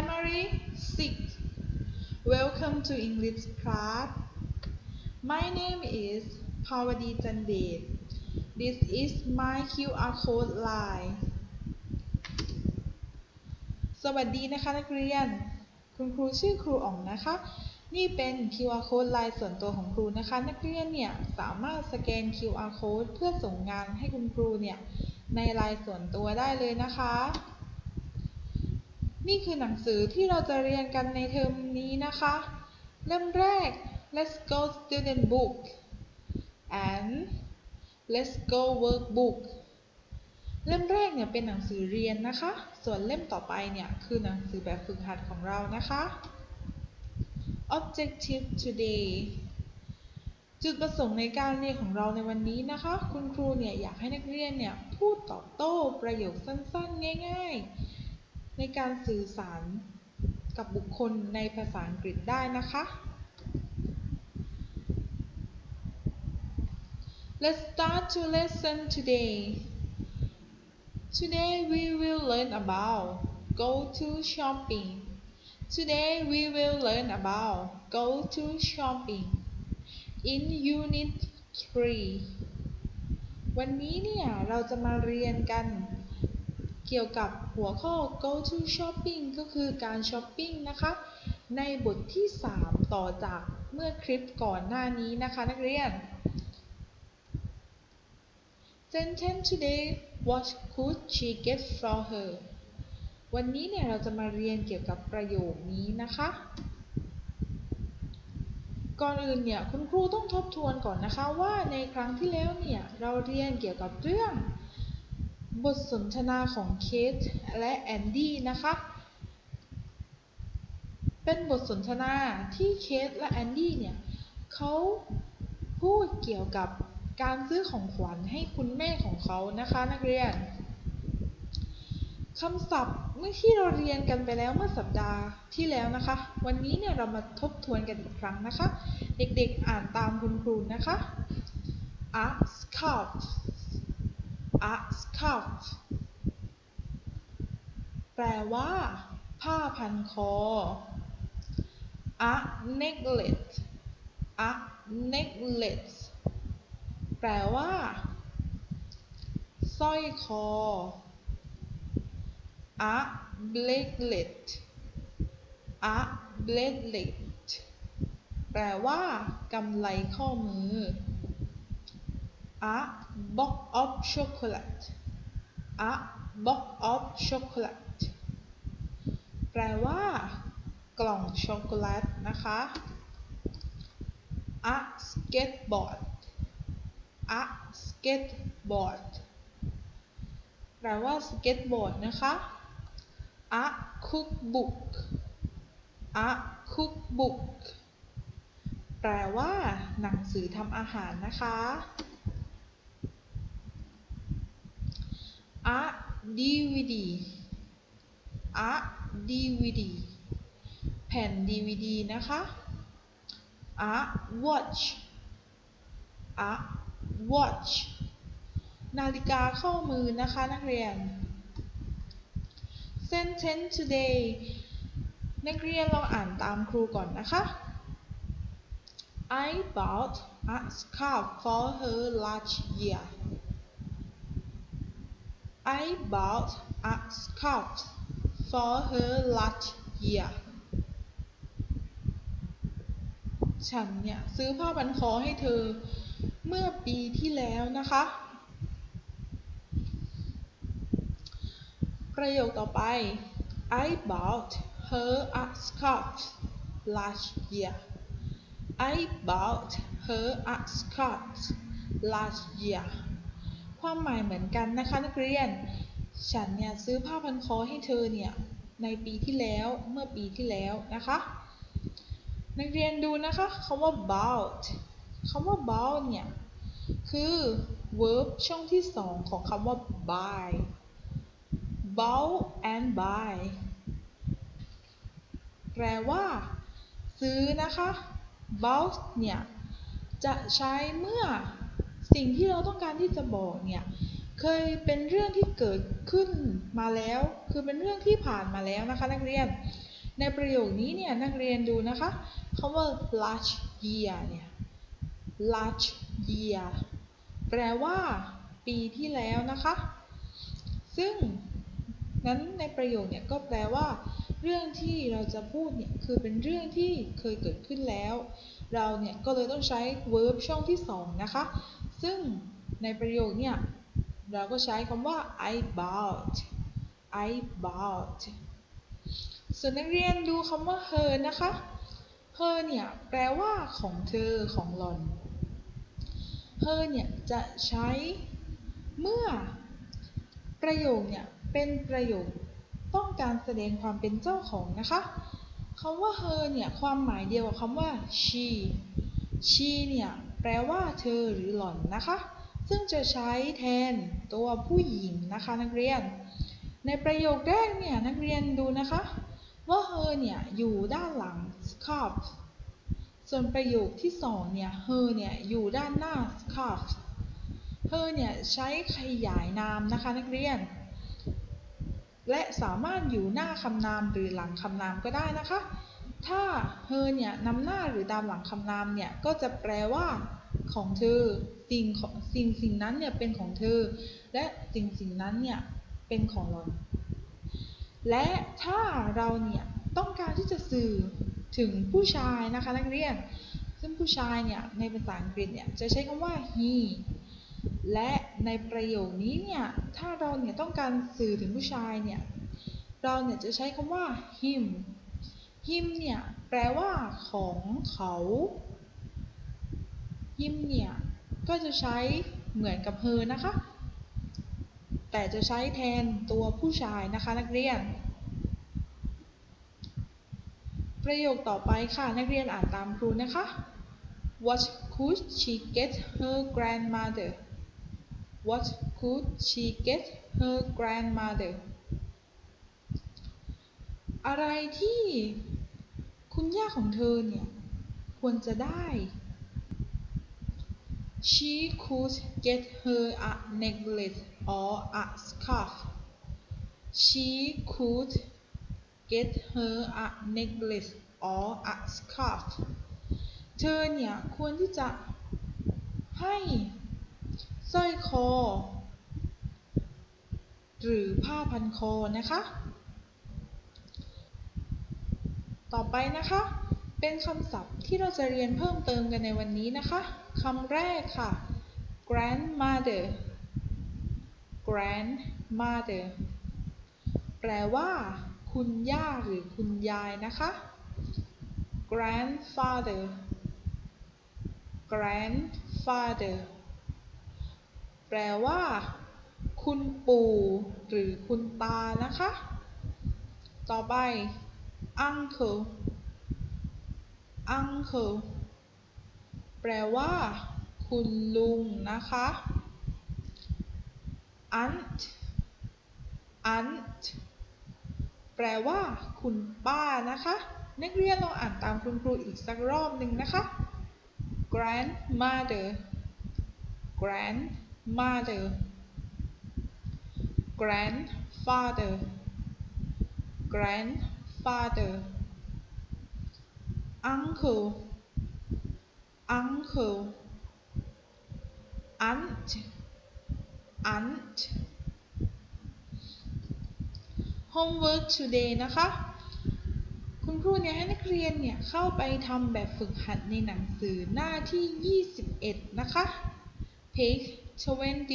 Primary 6 Welcome to English class My name is Pawadi Chandet This is my QR code line สวัสดีนะคะนักเรียน คุณครูชื่อครูอ๋องนะคะ นี่เป็น QR code ไลน์ส่วนตัวของครูนะคะ นักเรียนเนี่ยสามารถสแกน QR code เพื่อส่งงานให้คุณครูเนี่ยในไลน์ส่วนตัวได้เลยนะคะ นี่คือหนังสือที่เราจะเรียนกันในเทอมนี้นะคะเล่มแรก Let's go student book and Let's go workbook เล่มแรกเนี่ยเป็นหนังสือเรียนนะคะ ส่วนเล่มต่อไปเนี่ยคือหนังสือแบบฝึกหัดของเรานะคะ Objective today จุดประสงค์ในการเรียนของเราในวันนี้นะคะ คุณครูเนี่ยอยากให้นักเรียนเนี่ยพูดตอบโต้ประโยคสั้นๆ ง่าย ๆ ในการสื่อสารกับบุคคลในภาษาอังกฤษได้นะคะ Let's start to lesson today. Today we will learn about go to shopping. Today we will learn about go to shopping in unit 3 วันนี้เนี่ยเราจะมาเรียนกัน เกี่ยวกับหัวข้อ go to shopping ก็คือการช้อปปิ้งนะคะ ในบทที่ 3 ต่อจากเมื่อคลิปก่อนหน้านี้นะคะนักเรียน Sentence today What could she get for her วันนี้เนี่ยเราจะมาเรียนเกี่ยวกับประโยคนี้นะคะ ก่อนอื่นเนี่ยคุณครูต้องทบทวนก่อนนะคะว่าในครั้งที่แล้วเนี่ยเราเรียนเกี่ยวกับเรื่อง บทสนทนาของเคทและแอนดี้นะคะ เป็นบทสนทนาที่เคทและแอนดี้เนี่ยเขาพูดเกี่ยวกับการซื้อของขวัญให้คุณแม่ของเขานะคะนักเรียนคำศัพท์เมื่อที่เราเรียนกันไปแล้วเมื่อสัปดาห์ที่แล้วนะคะ วันนี้เนี่ยเรามาทบทวนกันอีกครั้งนะคะ เด็กๆอ่านตามคุณครูนะคะ a scarf a scarf แปลว่า ผ้าพันคอ a necklace a necklace แปลว่าสร้อยคอ a bracelet a bracelet แปลว่ากำไลข้อมือ a box of chocolate a box of chocolate แปลว่า กล่องช็อกโกแลตนะคะ a skateboard a skateboard แปลว่าสเก็ตบอร์ดนะคะ a cookbook a cookbook แปลว่า หนังสือทำอาหารนะคะ a DVD a DVD แผ่น DVD นะคะ a watch a watch นาฬิกาข้อมือนะคะนักเรียน sentence today นักเรียนลองอ่านตามครูก่อนนะคะ I bought a scarf for her last year I bought a scarf for her last year ฉันเนี่ยซื้อผ้าพันคอให้เธอเมื่อปีที่แล้วนะคะ ประโยคต่อไป I bought her a scarf last year I bought her a scarf last year ความหมายเหมือนกันนะคะนักเรียน ฉันเนี่ยซื้อผ้าพันคอให้เธอเนี่ยในปีที่แล้วเมื่อปีที่แล้วนะคะ นักเรียนดูนะคะคำว่า about คำว่า about เนี่ยคือ verb ช่องที่สองของคำว่า buy about and buy แปลว่า ซื้อนะคะ about เนี่ยจะใช้เมื่อ สิ่งที่เราต้องการที่จะบอกเนี่ยเคยเป็นเรื่องที่เกิดขึ้นมาแล้ว คือเป็นเรื่องที่ผ่านมาแล้วนะคะนักเรียน ในประโยคนี้เนี่ยนักเรียนดูนะคะคำว่า last year เนี่ย last year แปลว่า ปีที่แล้วนะคะ ซึ่งนั้นในประโยคเนี่ยก็แปลว่า เรื่องที่เราจะพูดเนี่ยคือเป็นเรื่องที่เคยเกิดขึ้นแล้ว เราเนี่ยก็เลยต้องใช้ verb ช่องที่สองนะคะ ซึ่งในประโยคเนี่ย เราก็ใช้คำว่า I bought I bought ส่วนนักเรียนดูคำว่า her นะคะ her เนี่ย แปลว่าของเธอของหล่อน her เนี่ย จะใช้เมื่อประโยคเนี่ย เป็นประโยคต้องการแสดงความเป็นเจ้าของนะคะคำว่า her เนี่ย ความหมายเดียวกับคำว่า she she เนี่ย แปลว่าเธอหรือหล่อนนะคะ ซึ่งจะใช้แทนตัวผู้หญิงนะคะนักเรียน ในประโยคแรกเนี่ยนักเรียนดูนะคะ ว่า her เนี่ยอยู่ด้านหลัง scarf ส่วนประโยคที่สองเนี่ย her เนี่ยอยู่ด้านหน้า scarf her เนี่ยใช้ขยายนามนะคะนักเรียน และสามารถอยู่หน้าคำนามหรือหลังคำนามก็ได้นะคะ ถ้า her เนี่ยนำหน้าหรือตามหลังคำนามเนี่ย ก็จะแปลว่า ของเธอ สิ่งของสิ่งสิ่งนั้นเนี่ยเป็นของเธอ และสิ่งสิ่งนั้นเนี่ยเป็นของเราและถ้าเราเนี่ยต้องการที่จะสื่อถึงผู้ชายนะคะนักเรียน ซึ่งผู้ชายเนี่ยในภาษาอังกฤษเนี่ยจะใช้คำว่า he และในประโยคนี้เนี่ยถ้าเราเนี่ยต้องการสื่อถึงผู้ชายเนี่ยเราเนี่ยจะใช้คำว่า him him เนี่ยแปลว่าของเขา him เนี่ยก็จะใช้เหมือนกับ her นะคะ แต่จะใช้แทนตัวผู้ชายนะคะนักเรียน ประโยคต่อไปค่ะนักเรียนอ่านตามครูนะคะ What could she get her grandmother What could she get her grandmother อะไรที่ คุณย่าของเธอเนี่ย ควรจะได้ She could get her a necklace or a scarf She could get her a necklace or a scarf เธอเนี่ยควรที่จะให้สร้อยคอ หรือผ้าพันคอนะคะ ต่อไปนะคะ เป็นคำศัพท์ที่เราจะเรียนเพิ่มเติมกันในวันนี้นะคะคำแรกค่ะ grandmother grandmother แปลว่า คุณย่าหรือคุณยายนะคะ grandfather grandfather แปลว่า คุณปู่หรือคุณตานะคะ ต่อไป uncle uncle แปลว่า คุณลุงนะคะ aunt aunt แปลว่า คุณป้านะคะ นักเรียนลองอ่านตามคุณครูอีกสักรอบหนึ่งนะคะ grandmother grandmother grandfather grand father uncle uncle aunt aunt homework today นะคะ คุณครูเนี่ยให้นักเรียนเนี่ยเข้าไปทำแบบฝึกหัดในหนังสือหน้าที่ 21 นะคะ page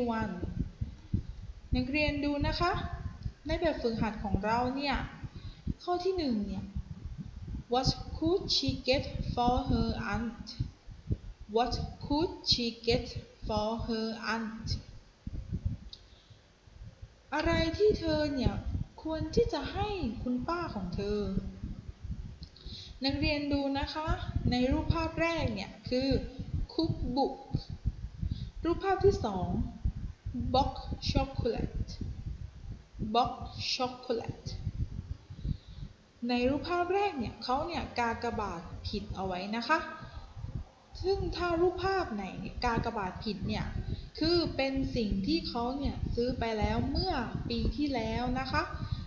21 นักเรียนดูนะคะ ในแบบฝึกหัดของเราเนี่ย ข้อที่หนึ่งเนี่ย What could she get for her aunt What could she get for her aunt อะไรที่เธอเนี่ย ควรที่จะให้คุณป้าของเธอ นักเรียนดูนะคะ ในรูปภาพแรกเนี่ย คือ cookbook รูปภาพที่สอง box chocolate box chocolate ในรูปภาพแรกเนี่ยเขาเนี่ยกากบาทผิดเอาไว้นะคะ ซึ่งถ้ารูปภาพไหนกากบาทผิดเนี่ย คือเป็นสิ่งที่เขาเนี่ยซื้อไปแล้วเมื่อปีที่แล้วนะคะ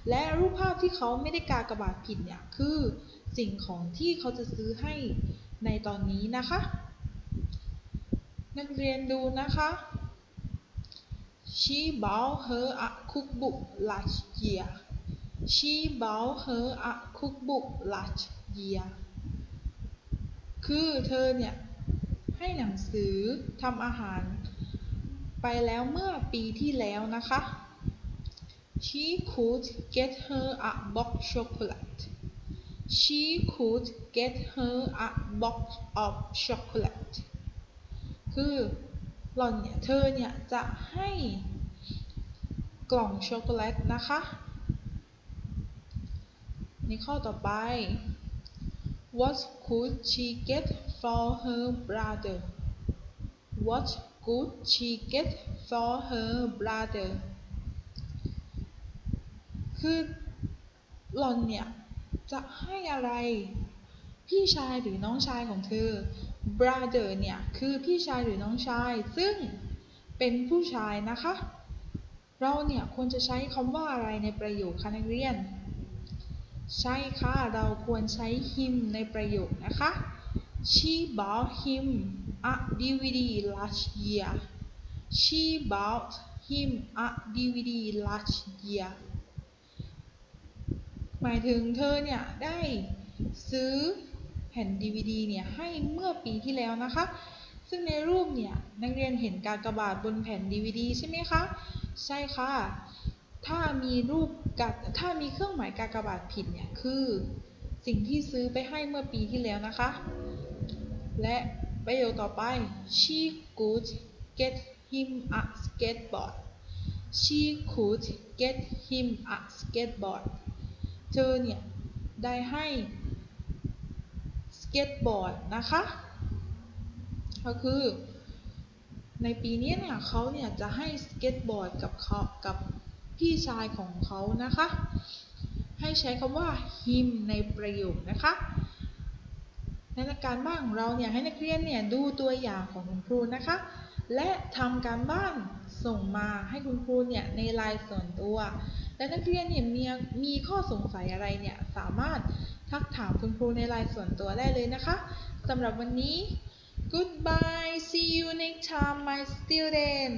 และรูปภาพที่เขาไม่ได้กากบาทผิดเนี่ยคือสิ่งของที่เขาจะซื้อให้ในตอนนี้นะคะ นักเรียนดูนะคะ She bought her a cookbook last year. She bought her a cookbook last year. คือเธอเนี่ย ให้หนังสือทำอาหาร ไปแล้วเมื่อปีที่แล้วนะคะ She could get her a box chocolate. She could get her a box of chocolate. คือหล่อนเนี่ย เธอเนี่ย จะให้กล่องช็อกโกแลตนะคะ ในข้อต่อไป What could she get for her brother What could she get for her brother คือหล่อนเนี่ยจะให้อะไร พี่ชายหรือน้องชายของเธอ brother เนี่ยคือพี่ชายหรือน้องชาย ซึ่งเป็นผู้ชายนะคะ เราเนี่ยควรจะใช้คำว่าอะไรในประโยคคะนักเรียน ใช่ค่ะ เราควรใช้ him ในประโยคนะคะ She bought him a DVD last year She bought him a DVD last year หมายถึงเธอเนี่ย ได้ซื้อแผ่น DVD เนี่ยให้เมื่อปีที่แล้วนะคะ ซึ่งในรูปเนี่ย นักเรียนเห็นกากบาทบนแผ่น DVD ใช่ไหมคะ ใช่ค่ะ ถ้ามีรูป ถ้ามีเครื่องหมายกากบาทผิดเนี่ยคือสิ่งที่ซื้อไปให้เมื่อปีที่แล้วนะคะ และประโยคต่อไป she could get him a skateboard she could get him a skateboard เธอเนี่ย ได้ให้สเก็ตบอร์ดนะคะ ก็คือในปีนี้เนี่ยเขาเนี่ยจะให้สเก็ตบอร์ดกับเขากับ พี่ชายของเขานะคะ ให้ใช้คำว่า him ในประโยคนะคะในการบ้านของเราเนี่ยให้นักเรียนเนี่ยดูตัวอย่างของคุณครูนะคะ และทำการบ้านส่งมาให้คุณครูเนี่ยในไลน์ส่วนตัว และนักเรียนเนี่ยมีมีข้อสงสัยอะไรเนี่ยสามารถทักถามคุณครูในไลน์ส่วนตัวได้เลยนะคะสำหรับวันนี้ goodbye see you next time my student